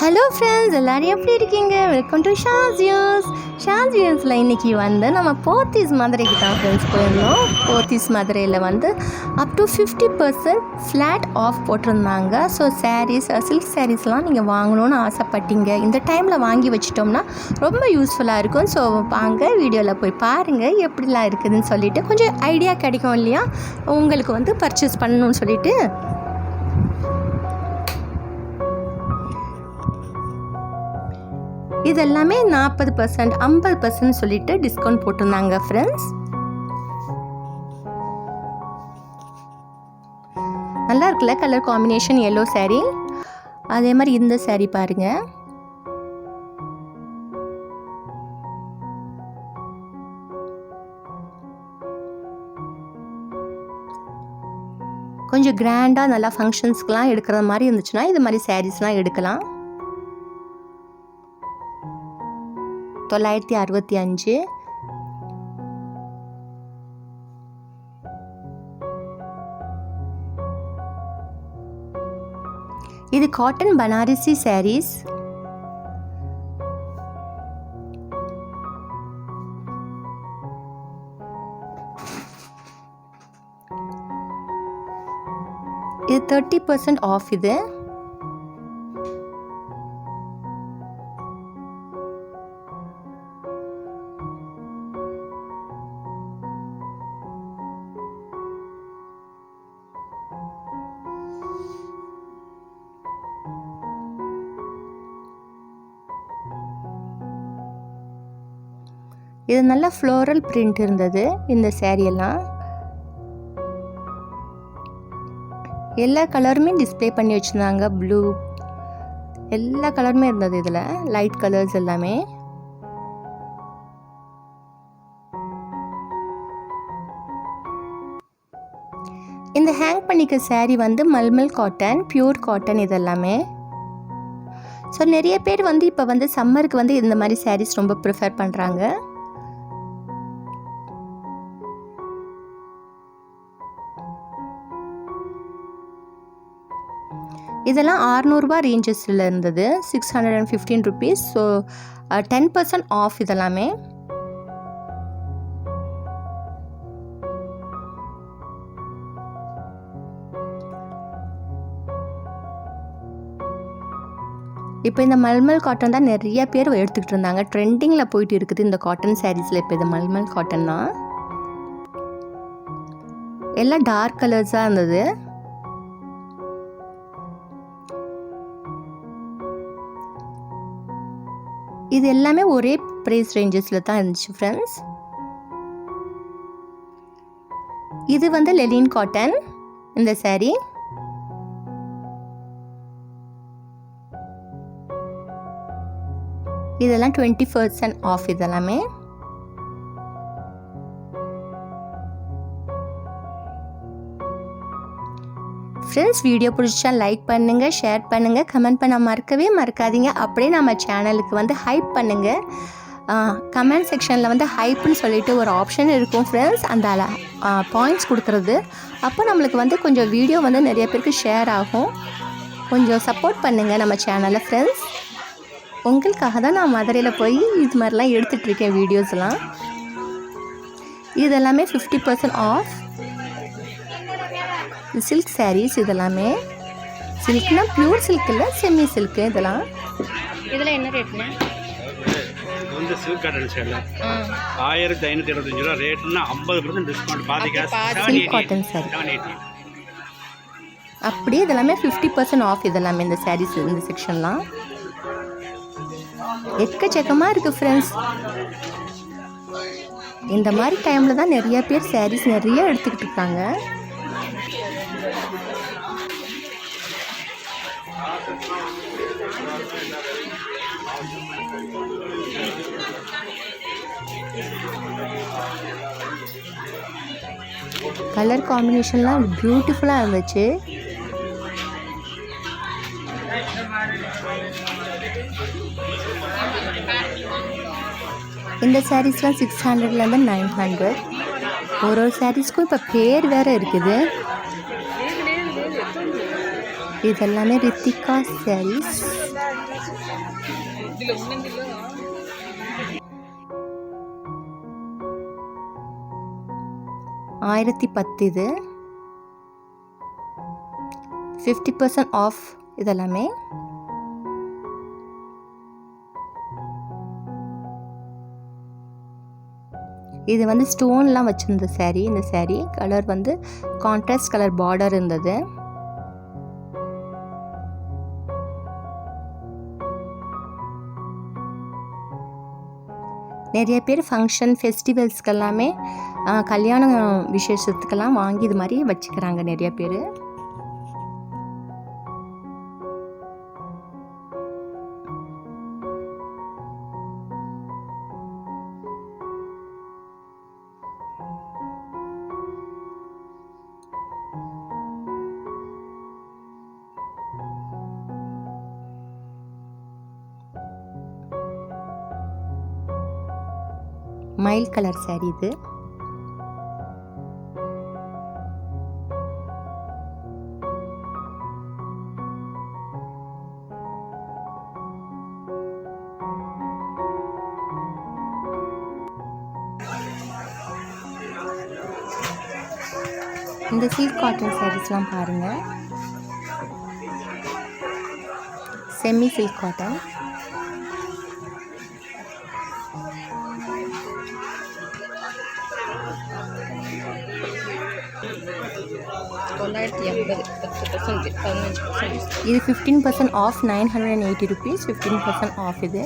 Hello friends எல்லாரும் எப்படி இருக்கீங்க? வெல்கம் டு ஷாஸ்யூஸ் ஷாஸ்யூஸில் இன்றைக்கி வந்து நம்ம போர்த்திஸ் மதுரைக்கு தான் ஃப்ரெண்ட்ஸ் போயிருந்தோம். போர்த்திஸ் மதுரையில் வந்து up to fifty percent flat off போட்டிருந்தாங்க. ஸோ சாரீஸ் சில்க் சாரீஸ்லாம் நீங்கள் வாங்கணும்னு ஆசைப்பட்டீங்க. இந்த டைமில் வாங்கி வச்சிட்டோம்னா ரொம்ப யூஸ்ஃபுல்லாக இருக்கும். ஸோ வாங்க வீடியோவில் போய் பாருங்கள் எப்படிலாம் இருக்குதுன்னு சொல்லிவிட்டு கொஞ்சம் ஐடியா கிடைக்கும் இல்லையா? உங்களுக்கு வந்து பர்ச்சேஸ் பண்ணணும்னு சொல்லிவிட்டு இதெல்லாமே நாற்பது பர்சன்ட் ஐம்பது பர்சன்ட் சொல்லிட்டு டிஸ்கவுண்ட் போட்டிருந்தாங்க ஃப்ரெண்ட்ஸ் நல்லா இருக்குல்ல கலர் காம்பினேஷன் எல்லோ சாரீ அதே மாதிரி இந்த சாரீ பாருங்க. கொஞ்சம் கிராண்டாக நல்லா ஃபங்க்ஷன்ஸ்க்கெலாம் எடுக்கிற மாதிரி இருந்துச்சுன்னா இது மாதிரி சாரீஸ்லாம் எடுக்கலாம். தொள்ளாயிரத்தி அறுபத்தி அஞ்சு. இது காட்டன் பனாரசி சாரீஸ் இது தேர்ட்டி பர்சன்ட் ஆஃப் இது. இது நல்லா ஃப்ளோரல் பிரிண்ட் இருந்தது இந்த சேரீயெல்லாம் எல்லாம். எல்லா கலருமே டிஸ்ப்ளே பண்ணி வச்சுருந்தாங்க ப்ளூ எல்லா கலருமே இருந்தது இதில் லைட் கலர்ஸ் எல்லாமே. இந்த ஹேங் பண்ணிக்க சேரீ வந்து மல்மல் காட்டன் பியூர் காட்டன் இதெல்லாமே. ஸோ நிறைய பேர் வந்து இப்போ வந்து சம்மருக்கு வந்து இந்த மாதிரி சாரீஸ் ரொம்ப ப்ரிஃபர் பண்ணுறாங்க இதெல்லாம் ஆறுநூறுபா ரேஞ்சஸில் இருந்தது. Six hundred and fifteen rupees so ten percent off இதெல்லாமே. இப்போ இந்த மல்மல் காட்டன் தான் நிறைய பேர் எடுத்துக்கிட்டு இருந்தாங்க. ட்ரெண்டிங்கில் போயிட்டு இருக்குது இந்த காட்டன் சாரீஸில் இப்போ இது மல்மல் காட்டன் தான். எல்லாம் டார்க் கலர்ஸாக இருந்தது. இது எல்லாமே ஒரே ப்ரைஸ் ரேஞ்சஸில் தான் இருந்துச்சு ஃப்ரெண்ட்ஸ் இது வந்து லெலின் காட்டன் இந்த சாரீ இதெல்லாம் டுவெண்ட்டி பர்சன்ட் ஆஃப் இதெல்லாமே. ஃப்ரெண்ட்ஸ் வீடியோ பிடிச்சா லைக் பண்ணுங்கள் ஷேர் பண்ணுங்கள் கமெண்ட் பண்ண மறக்கவே மறக்காதீங்க. அப்படியே நம்ம சேனலுக்கு வந்து ஹைப் பண்ணுங்கள் கமெண்ட் செக்ஷனில் வந்து ஹைப்புன்னு சொல்லிட்டு ஒரு ஆப்ஷன் இருக்கும் ஃப்ரெண்ட்ஸ் அந்த பாயிண்ட்ஸ் கொடுக்குறது. அப்போ நம்மளுக்கு வந்து கொஞ்சம் வீடியோ வந்து நிறைய பேருக்கு ஷேர் ஆகும். கொஞ்சம் சப்போர்ட் பண்ணுங்கள் நம்ம சேனலை ஃப்ரெண்ட்ஸ் உங்களுக்காக தான் நான் மதுரையில் போய் இது மாதிரிலாம் எடுத்துகிட்ருக்கேன் வீடியோஸ்லாம் இதெல்லாமே fifty percent off silk saris இதெல்லாமே சில்க்னா பியூர் சில்க் இல்லை செமி சில்க்கு இதெல்லாம்? இதெல்லாம் என்ன ரேட்னா வந்து சில்க் காட்டன் சேலை ஆயிரத்தி ஐநூற்றி இருபத்தஞ்சு ரூபா ரேட்னா ஐம்பது பர்சன்ட் டிஸ்கவுண்ட் பாதி காசு seven silk eighty cotton sari அப்படியே இதெல்லாமே ஃபிஃப்டி பர்சன்ட் ஆஃப் இதெல்லாமே இந்த சாரீஸ் இந்த செக்ஷன்லாம் எக்கச்சக்கமாக இருக்குது ஃப்ரெண்ட்ஸ் இந்த மாதிரி டைமில் தான் நிறைய பேர் சாரீஸ் நிறைய எடுத்துக்கிட்டு இருக்காங்க. கலர் காம்பினேஷன்லாம் பியூட்டிஃபுல்லாக இருந்துச்சு. இந்த சாரீஸ்லாம் சிக்ஸ் ஹண்ட்ரட்லேருந்து நைன் ஹண்ட்ரட் ஒரு ஒரு சாரீஸ்க்கும் இப்போ பேர் வேறு இருக்குது. இதெல்லாமே ரித்திகா சாரீஸ் ஆயிரத்தி பத்து இது. ஃபிஃப்டி பர்சன்ட் ஆஃப் இதெல்லாமே. இது வந்து ஸ்டோன்லாம் வச்சுருந்த சேரீ இந்த சேரீ கலர் வந்து கான்ட்ராஸ்ட் கலர் பார்டர் இருந்தது. நிறைய பேர் ஃபங்க்ஷன் ஃபெஸ்டிவல்ஸ்க்கெல்லாமே கல்யாண விசேஷத்துக்கெல்லாம் வாங்கி இது மாதிரி வச்சுக்கிறாங்க நிறைய பேர். மயில் கலர் சாரி இது. இந்த சில்க் காட்டன் சாரீஸ்லாம் பாருங்கள் செமி சில்க் காட்டன் தொள்ளாயிரத்தி எண்பது. பத்து பர்சன்ட் பதினஞ்சு பர்சன்ட் இது fifteen percent off nine hundred and eighty rupees fifteen percent off இது.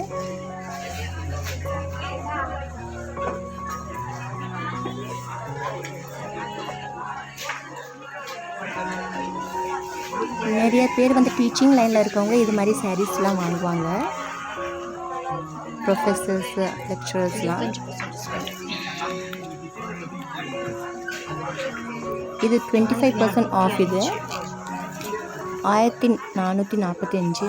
நிறைய பேர் வந்து டீச்சிங் லைனில் இருக்கவங்க இது மாதிரி சாரீஸ்லாம் வாங்குவாங்க. ப்ரொஃபஸர்ஸ் லெக்சரர்ஸ்லாம் இது டுவெண்ட்டி ஃபைவ் பர்சன்ட் ஆஃப் இது. ஆயிரத்தி நானூற்றி நாற்பத்தி அஞ்சு.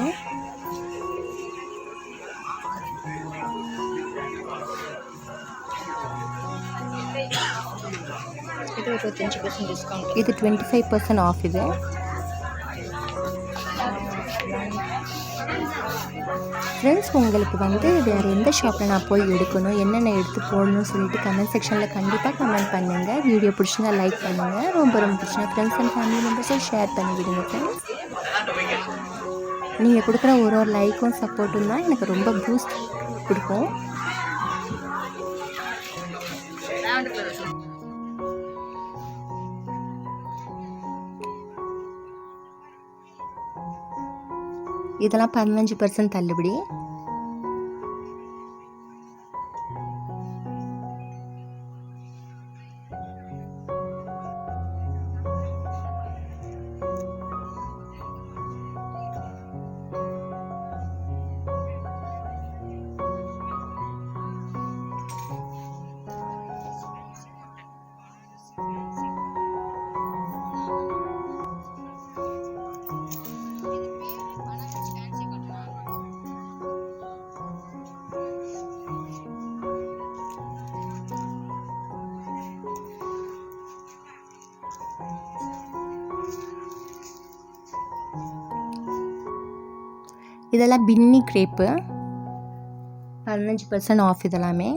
இது இருபத்தஞ்சு பர்சன்ட் டிஸ்கவுண்ட் இது டுவெண்ட்டி ஃபைவ் பர்சன்ட் ஆஃப் இது. ஃப்ரெண்ட்ஸ் உங்களுக்கு வந்து வேறு எந்த ஷாப்பில் நான் போய் எடுக்கணும் என்னென்ன எடுத்து போடணும்னு சொல்லிட்டு கமெண்ட் செக்ஷனில் கண்டிப்பாக கமெண்ட் பண்ணுங்கள் வீடியோ பிடிச்சிருந்தா லைக் பண்ணுங்கள் ரொம்ப ரொம்ப பிடிச்சிருந்தா ஃப்ரெண்ட்ஸ் அண்ட் ஃபேமிலி மெம்பர்ஸும் ஷேர் பண்ணி விடுங்க ஃப்ரெண்ட்ஸ் நீங்கள் கொடுக்குற ஒரு ஒரு லைக்கும் சப்போர்ட்டும் தான் எனக்கு ரொம்ப பூஸ்ட் கொடுக்கும். இதெல்லாம் பதினஞ்சு பர்சன்ட் தள்ளுபடி. இதெல்லாம் பின்னி கிரேப்பு. பதினஞ்சு பர்சன்ட் ஆஃப் இதெல்லாமே.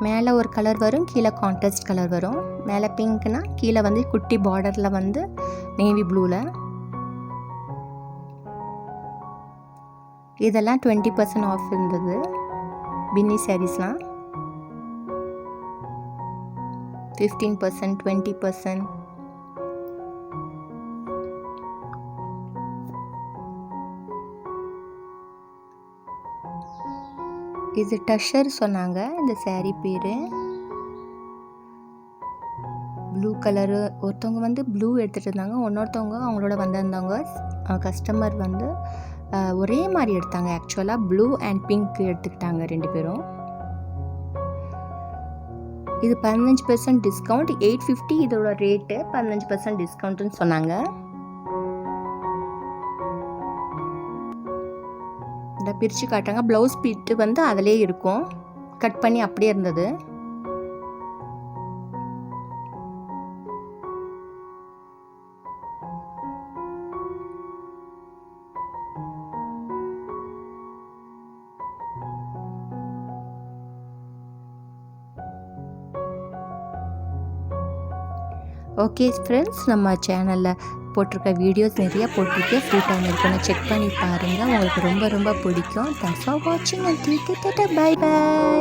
மேலே ஒரு கலர் வரும் கீழே கான்ட்ராஸ்ட் கலர் வரும். மேலே பிங்க்னா கீழே வந்து குட்டி பார்டரில் வந்து நேவி ப்ளூவில் இதெல்லாம் டுவெண்ட்டி பர்சன்ட் ஆஃப் இருந்தது. பின்னி சாரீஸ்லாம் ஃபிஃப்டீன் பர்சன்ட் டுவெண்ட்டி பர்சன்ட் இது டஷர் சொன்னாங்க. இந்த சேரீ பேர். ப்ளூ கலரு ஒருத்தவங்க வந்து ப்ளூ எடுத்துகிட்டு இருந்தாங்க. இன்னொருத்தவங்க அவங்களோட வந்திருந்தவங்க கஸ்டமர் வந்து ஒரே மாதிரி எடுத்தாங்க. ஆக்சுவலாக ப்ளூ அண்ட் பிங்க் எடுத்துக்கிட்டாங்க ரெண்டு பேரும். இது பதினஞ்சு பர்சன்ட் டிஸ்கவுண்ட் எயிட் ஃபிஃப்டி இதோட ரேட்டு பதினஞ்சு பர்சன்ட் டிஸ்கவுண்ட்டுன்னு சொன்னாங்க. இந்த பிரித்து காட்டாங்க ப்ளவுஸ் பிட்டு வந்து அதிலே இருக்கும். கட் பண்ணி அப்படியே இருந்தது. ஓகே ஃப்ரெண்ட்ஸ் நம்ம சேனலில் போட்டிருக்க வீடியோஸ் நிறையா போட்டிருக்கேன். ஃப்ரீ டைம் இருக்குன்னு செக் பண்ணி பாருங்கள் உங்களுக்கு ரொம்ப ரொம்ப பிடிக்கும். தேங்க்ஸ் ஃபார் வாட்சிங் அண்ட் டேக் பை பாய்